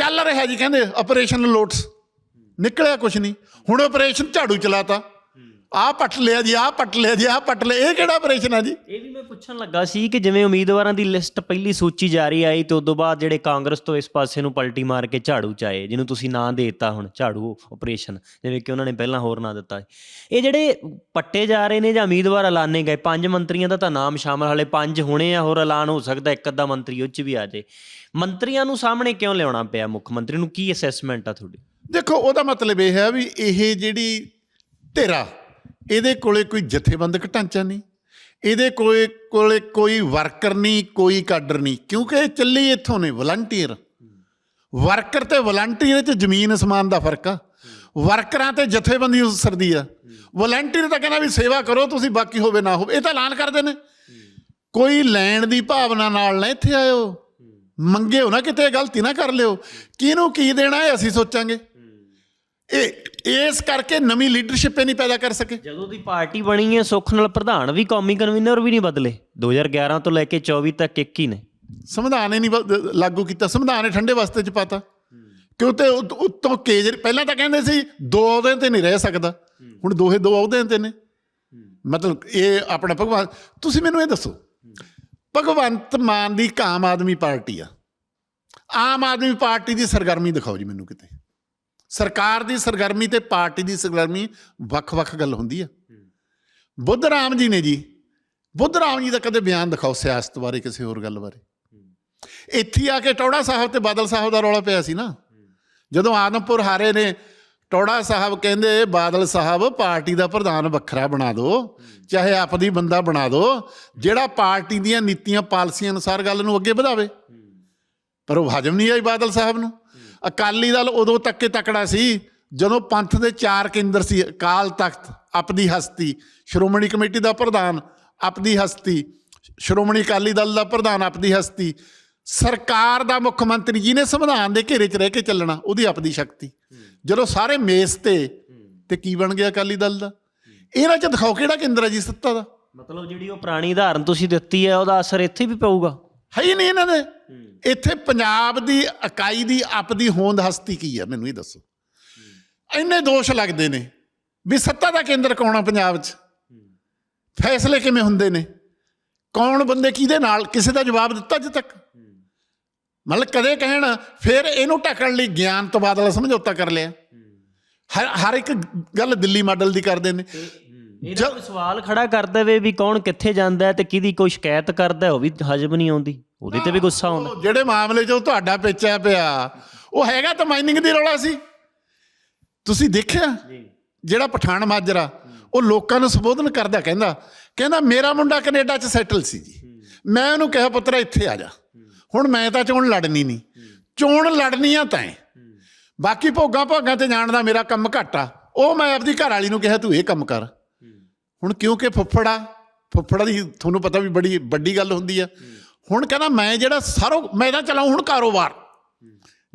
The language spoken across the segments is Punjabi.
ਚੱਲ ਰਿਹਾ ਜੀ ਕਹਿੰਦੇ ਆਪਰੇਸ਼ਨ ਲੋਟਸ। ਨਿਕਲਿਆ ਕੁਛ ਨਹੀਂ। ਹੁਣ ਆਪਰੇਸ਼ਨ ਝਾੜੂ ਚਲਾਤਾ। ਆਹ ਪੱਟ ਲਿਆ ਜੀ ਆਹ ਪੱਟ ਲਿਆ ਜੀ ਆਹ ਪੱਟ ਲਿਆ। ਇਹ ਕਿਹੜਾ ਆਪਰੇਸ਼ਨ ਆ ਜੀ? ਇਹ ਵੀ ਮੈਂ ਪੁੱਛਣ ਲੱਗਾ ਸੀ ਕਿ ਜਿਵੇਂ ਉਮੀਦਵਾਰਾਂ ਦੀ ਲਿਸਟ ਪਹਿਲੀ ਸੂਚੀ ਜਾਰੀ ਆਈ ਤੇ ਉਦੋਂ ਬਾਅਦ ਜਿਹੜੇ ਕਾਂਗਰਸ ਤੋਂ ਇਸ ਪਾਸੇ ਨੂੰ ਪਲਟੀ ਮਾਰ ਕੇ ਝਾੜੂ ਚ ਆਏ ਜਿਹਨੂੰ ਤੁਸੀਂ ਨਾਂ ਦੇ ਦਿੱਤਾ ਹੁਣ ਝਾੜੂ ਆਪਰੇਸ਼ਨ ਜਿਵੇਂ ਕਿ ਉਹਨਾਂ ਨੇ ਪਹਿਲਾਂ ਹੋਰ ਨਾਂ ਦਿੱਤਾ। ਇਹ ਜਿਹੜੇ ਪੱਟੇ ਜਾ ਰਹੇ ਨੇ ਜਾਂ ਉਮੀਦਵਾਰ ਐਲਾਨੇ ਗਏ ਪੰਜ ਮੰਤਰੀਆਂ ਦਾ ਤਾਂ ਨਾਮ ਸ਼ਾਮਲ ਹਾਲੇ ਪੰਜ ਹੋਣੇ ਆ ਹੋਰ ਐਲਾਨ ਹੋ ਸਕਦਾ ਇੱਕ ਅੱਧਾ ਮੰਤਰੀ ਉਹ ਚ ਵੀ ਆ ਜਾਏ ਮੰਤਰੀਆਂ ਨੂੰ ਸਾਹਮਣੇ ਕਿਉਂ ਲਿਆਉਣਾ ਪਿਆ ਮੁੱਖ ਮੰਤਰੀ ਨੂੰ? ਕੀ ਅਸੈਸਮੈਂਟ ਆ ਤੁਹਾਡੀ? ਦੇਖੋ ਉਹਦਾ ਮਤਲਬ ਇਹ ਹੈ ਵੀ ਇਹ ਜਿਹੜੀ ਧਿਰਾ ਇਹਦੇ ਕੋਲੇ ਕੋਈ ਜਥੇਬੰਦਕ ਢਾਂਚਾ ਨਹੀਂ, ਇਹਦੇ ਕੋਲੇ ਕੋਲੇ ਕੋਈ ਵਰਕਰ ਨਹੀਂ, ਕੋਈ ਕਾਡਰ ਨਹੀਂ। ਕਿਉਂਕਿ ਇਹ ਚੱਲੀ ਇੱਥੋਂ ਨੇ, ਵਲੰਟੀਅਰ। ਵਰਕਰ ਤੇ ਵਲੰਟੀਅਰ 'ਚ ਜ਼ਮੀਨ ਅਸਮਾਨ ਦਾ ਫ਼ਰਕ ਆ। ਵਰਕਰਾਂ ਤੇ ਜਥੇਬੰਦੀ ਉਸਰਦੀ ਆ। ਵਲੰਟੀਅਰ ਤਾਂ ਕਹਿੰਦਾ ਵੀ ਸੇਵਾ ਕਰੋ, ਤੁਸੀਂ ਬਾਕੀ ਹੋਵੇ ਨਾ ਹੋਵੇ। ਇਹ ਤਾਂ ਐਲਾਨ ਕਰਦੇ ਨੇ। ਕੋਈ ਲੈਣ ਦੀ ਭਾਵਨਾ ਨਾਲ ਨਾ ਇੱਥੇ ਆਇਓ। ਮੰਗੇ ਹੋ ਨਾ ਕਿਤੇ ਗਲਤੀ ਨਾ ਕਰ ਲਿਓ। ਕਿਹਨੂੰ ਕੀ ਦੇਣਾ ਹੈ ਅਸੀਂ ਸੋਚਾਂਗੇ। ਇਹ ਇਸ ਕਰਕੇ ਨਵੀਂ ਲੀਡਰਸ਼ਿਪ ਹੀ ਨਹੀਂ ਪੈਦਾ ਕਰ ਸਕੇ। ਜਦੋਂ ਦੀ ਪਾਰਟੀ ਬਣੀ ਹੈ ਸੁੱਖ ਨਾਲ ਪ੍ਰਧਾਨ ਵੀ ਕੌਮੀ ਕਨਵੀਨਰ ਵੀ ਨਹੀਂ ਬਦਲੇ। 2011 ਤੋਂ ਲੈ ਕੇ 24 ਤੱਕ ਇੱਕ ਹੀ ਨੇ। ਸੰਵਿਧਾਨ ਹੀ ਨਹੀਂ ਲਾਗੂ ਕੀਤਾ। ਸੰਵਿਧਾਨ ਨੇ ਠੰਡੇ ਵਾਸਤੇ ਚ ਪਾਤਾ। ਕਿਉਂ ਤੇ ਉਤ- ਕੇਜਰ ਪਹਿਲਾਂ ਤਾਂ ਕਹਿੰਦੇ ਸੀ ਦੋ ਅਹੁਦੇ ਤੇ ਨਹੀਂ ਰਹਿ ਸਕਦਾ। ਹੁਣ ਦੋਹੇ ਦੋ ਅਹੁਦਿਆਂ ਤੇ ਨੇ। ਮਤਲਬ ਇਹ ਆਪਣਾ ਭਗਵਾਨ ਤੁਸੀਂ ਮੈਨੂੰ ਇਹ ਦੱਸੋ। ਭਗਵੰਤ ਮਾਨ ਦੀ ਇੱਕ ਆਮ ਆਦਮੀ ਪਾਰਟੀ ਆ। ਆਮ ਆਦਮੀ ਪਾਰਟੀ ਦੀ ਸਰਗਰਮੀ ਦਿਖਾਓ ਜੀ ਮੈਨੂੰ ਕਿਤੇ। ਸਰਕਾਰ ਦੀ ਸਰਗਰਮੀ ਤੇ ਪਾਰਟੀ ਦੀ ਸਰਗਰਮੀ ਵੱਖ-ਵੱਖ ਗੱਲ ਹੁੰਦੀ ਆ। ਬੁੱਧ ਰਾਮ ਜੀ ਨੇ ਜੀ, ਬੁੱਧ ਰਾਮ ਜੀ ਦਾ ਕਦੇ ਬਿਆਨ ਦਿਖਾਓ ਸਿਆਸਤ ਬਾਰੇ, ਕਿਸੇ ਹੋਰ ਗੱਲ ਬਾਰੇ। ਇੱਥੇ ਆ ਕੇ ਟੌੜਾ ਸਾਹਿਬ ਤੇ ਬਾਦਲ ਸਾਹਿਬ ਦਾ ਰੌਲਾ ਪਿਆ ਸੀ ਨਾ। ਜਦੋਂ ਆਦਮਪੁਰ ਹਾਰੇ ਨੇ, ਟੌੜਾ ਸਾਹਿਬ ਕਹਿੰਦੇ, ਬਾਦਲ ਸਾਹਿਬ ਪਾਰਟੀ ਦਾ ਪ੍ਰਧਾਨ ਵੱਖਰਾ ਬਣਾ ਦਿਓ ਚਾਹੇ ਆਪਦੀ ਬੰਦਾ ਬਣਾ ਦਿਓ ਜਿਹੜਾ ਪਾਰਟੀ ਦੀਆਂ ਨੀਤੀਆਂ, ਪਾਲਿਸੀਆਂ ਅਨੁਸਾਰ ਗੱਲ ਨੂੰ ਅੱਗੇ ਵਧਾਵੇ। ਪਰ ਉਹ ਹਜਮ ਨਹੀਂ ਆਈ ਬਾਦਲ ਸਾਹਿਬ ਨੂੰ। ਅਕਾਲੀ ਦਲ ਉਦੋਂ ਤੱਕ ਤਕੜਾ ਸੀ, ਜਦੋਂ ਪੰਥ ਦੇ ਚਾਰ ਕੇਂਦਰ ਸੀ, ਅਕਾਲ ਤਖਤ, ਆਪਦੀ ਹਸਤੀ, ਸ਼੍ਰੋਮਣੀ ਕਮੇਟੀ ਦਾ ਪ੍ਰਧਾਨ, ਆਪਦੀ ਹਸਤੀ, ਸ਼੍ਰੋਮਣੀ ਅਕਾਲੀ ਦਲ ਦਾ ਪ੍ਰਧਾਨ, ਆਪਦੀ ਹਸਤੀ। ਸਰਕਾਰ ਦਾ ਮੁੱਖ ਮੰਤਰੀ ਜੀ ਨੇ ਸੰਵਿਧਾਨ ਦੇ ਘੇਰੇ 'ਚ ਰਹਿ ਕੇ ਚੱਲਣਾ, ਉਹਦੀ ਆਪਦੀ ਸ਼ਕਤੀ। ਜਦੋਂ ਸਾਰੇ ਮੇਸ ਤੇ ਤੇ ਕੀ ਬਣ ਗਿਆ ਅਕਾਲੀ ਦਲ ਦਾ? ਇਹਨਾਂ 'ਚ ਦਿਖਾਓ ਕਿਹੜਾ ਕੇਂਦਰ ਹੈ ਜੀ ਸੱਤਾ ਦਾ? ਮਤਲਬ ਜਿਹੜੀ ਉਹ ਪੁਰਾਣੀ ਉਦਾਹਰਨ ਤੁਸੀਂ ਦਿੱਤੀ ਹੈ, ਉਹਦਾ ਅਸਰ ਇੱਥੇ ਵੀ ਪਊਗਾ। ਹੈ ਹੀ ਨਹੀਂ ਇਹਨਾਂ ਦੇ। ਇੱਥੇ ਪੰਜਾਬ ਦੀ ਇਕਾਈ ਦੀ ਆਪਦੀ ਹੋਂਦ ਹਸਤੀ ਕੀ ਹੈ ਮੈਨੂੰ ਇਹ ਦੱਸੋ। ਇੰਨੇ ਦੋਸ਼ ਲੱਗਦੇ ਨੇ ਵੀ ਸੱਤਾ ਦਾ ਕੇਂਦਰ ਕੌਣ ਆ ਪੰਜਾਬ 'ਚ? ਫੈਸਲੇ ਕਿਵੇਂ ਹੁੰਦੇ ਨੇ? ਕੌਣ ਬੰਦੇ ਕਿਹਦੇ ਨਾਲ? ਕਿਸੇ ਦਾ ਜਵਾਬ ਦਿੱਤਾ ਅਜੇ ਤੱਕ? ਮਤਲਬ ਕਦੇ ਕਹਿਣ ਫਿਰ ਇਹਨੂੰ ਢੱਕਣ ਲਈ ਗਿਆਨ ਤਬਾਦਲਾ ਸਮਝੌਤਾ ਕਰ ਲਿਆ। ਹਰ ਹਰ ਇੱਕ ਗੱਲ ਦਿੱਲੀ ਮਾਡਲ ਦੀ ਕਰਦੇ ਨੇ। ਇਹਦਾ ਕੋਈ ਸਵਾਲ ਖੜਾ ਕਰ ਦੇਵੇ ਵੀ ਕੌਣ ਕਿੱਥੇ ਜਾਂਦਾ ਹੈ ਤੇ ਕਿਹਦੀ ਕੋਈ ਸ਼ਿਕਾਇਤ ਕਰਦਾ ਉਹ ਵੀ ਹਜਮ ਨਹੀਂ ਆਉਂਦੀ। ਉਹਦੇ ਤੇ ਵੀ ਗੁੱਸਾ ਆਉਂਦਾ। ਉਹ ਜਿਹੜੇ ਮਾਮਲੇ 'ਚ ਉਹ ਤੁਹਾਡਾ ਪੇਚਿਆ ਪਿਆ ਉਹ ਹੈਗਾ ਤਾਂ ਮਾਈਨਿੰਗ ਦੀ ਰੌਲਾ ਸੀ। ਤੁਸੀਂ ਦੇਖਿਆ? ਜਿਹੜਾ ਪਠਾਨ ਮਾਜਰਾ ਉਹ ਲੋਕਾਂ ਨੂੰ ਸੰਬੋਧਨ ਕਰਦਾ ਕਹਿੰਦਾ ਕਹਿੰਦਾ ਮੇਰਾ ਮੁੰਡਾ ਕੈਨੇਡਾ 'ਚ ਸੈਟਲ ਸੀ ਜੀ। ਮੈਂ ਉਹਨੂੰ ਕਿਹਾ ਪੁੱਤਰਾ ਇੱਥੇ ਆ ਜਾ। ਹੁਣ ਮੈਂ ਤਾਂ ਚੋਣ ਲੜਨੀ ਨਹੀਂ। ਚੋਣ ਲੜਨੀ ਆ ਤੈਂ ਬਾਕੀ ਭੋਗਾਂ ਭਾਗਾਂ ਤੇ ਜਾਣ ਦਾ ਮੇਰਾ ਕੰਮ ਘੱਟ ਉਹ ਮੈਂ ਆਪਦੀ ਘਰ ਵਾਲੀ ਨੂੰ ਕਿਹਾ ਤੂੰ ਇਹ ਕੰਮ ਕਰ। ਹੁਣ ਕਿਉਂਕਿ ਫੁੱਫੜਾ ਫੁੱਫੜਾ ਦੀ ਤੁਹਾਨੂੰ ਪਤਾ ਵੀ ਬੜੀ ਵੱਡੀ ਗੱਲ ਹੁੰਦੀ ਆ। ਹੁਣ ਕਹਿੰਦਾ ਮੈਂ ਜਿਹੜਾ ਸਾਰੋ ਮੈਂ ਤਾਂ ਚਲਾਉਂ ਹੁਣ ਕਾਰੋਬਾਰ।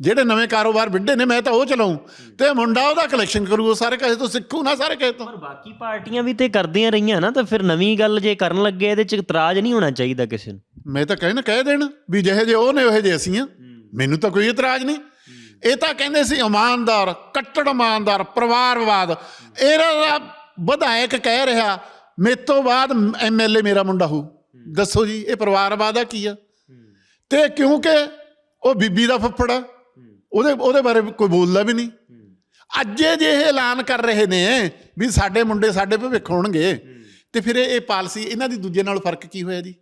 ਜਿਹੜੇ ਨਵੇਂ ਕਾਰੋਬਾਰ ਵਿੱਢੇ ਨੇ ਮੈਂ ਤਾਂ ਉਹ ਚਲਾਉਂ ਤੇ ਮੁੰਡਾ ਉਹਦਾ ਕਲੈਕਸ਼ਨ ਕਰੂ ਉਹ ਸਾਰੇ ਕਹੇ ਤੋਂ ਸਿੱਖੂ ਨਾ ਸਾਰੇ ਕਹੇ ਤੋਂ। ਪਰ ਬਾਕੀ ਪਾਰਟੀਆਂ ਵੀ ਤੇ ਕਰਦੀਆਂ ਰਹੀਆਂ ਨਾ ਤਾਂ ਫਿਰ ਨਵੀਂ ਗੱਲ ਜੇ ਕਰਨ ਲੱਗੇ ਇਹਦੇ ਚ ਇਤਰਾਜ਼ ਨਹੀਂ ਹੋਣਾ ਚਾਹੀਦਾ ਕਿਸੇ ਨੂੰ। ਮੈਂ ਤਾਂ ਕਹਿਣਾ ਕਹਿ ਦੇਣ ਵੀ ਜਿਹੇ ਜੇ ਉਹ ਨੇ ਉਹੇ ਜੇ ਅਸੀਂ ਆ। ਮੈਨੂੰ ਤਾਂ ਕੋਈ ਇਤਰਾਜ਼ ਨਹੀਂ। ਇਹ ਤਾਂ ਕਹਿੰਦੇ ਸੀ ਇਮਾਨਦਾਰ ਕੱਟੜ ਇਮਾਨਦਾਰ ਪਰਿਵਾਰਵਾਦ। ਇਹਦਾ ਵਿਧਾਇਕ ਕਹਿ ਰਿਹਾ ਮੇਰੇ ਤੋਂ ਬਾਅਦ ਐਮਐਲਏ ਮੇਰਾ ਮੁੰਡਾ ਹੋ। ਦੱਸੋ ਜੀ ਇਹ ਪਰਿਵਾਰਵਾਦ ਆ ਕੀ ਆ? ਤੇ ਕਿਉਂਕਿ ਉਹ ਬੀਬੀ ਦਾ ਫੁੱਫੜ ਆ ਉਹਦੇ ਉਹਦੇ ਬਾਰੇ ਕੋਈ ਬੋਲਦਾ ਵੀ ਨਹੀਂ। ਅੱਜ ਜੇ ਇਹ ਐਲਾਨ ਕਰ ਰਹੇ ਨੇ ਵੀ ਸਾਡੇ ਮੁੰਡੇ ਸਾਡੇ ਭਵਿੱਖ ਹੋਣਗੇ ਤੇ ਫਿਰ ਇਹ ਪਾਲਿਸੀ ਇਹਨਾਂ ਦੀ ਦੂਜੇ ਨਾਲ ਫ਼ਰਕ ਕੀ ਹੋਇਆ ਜੀ?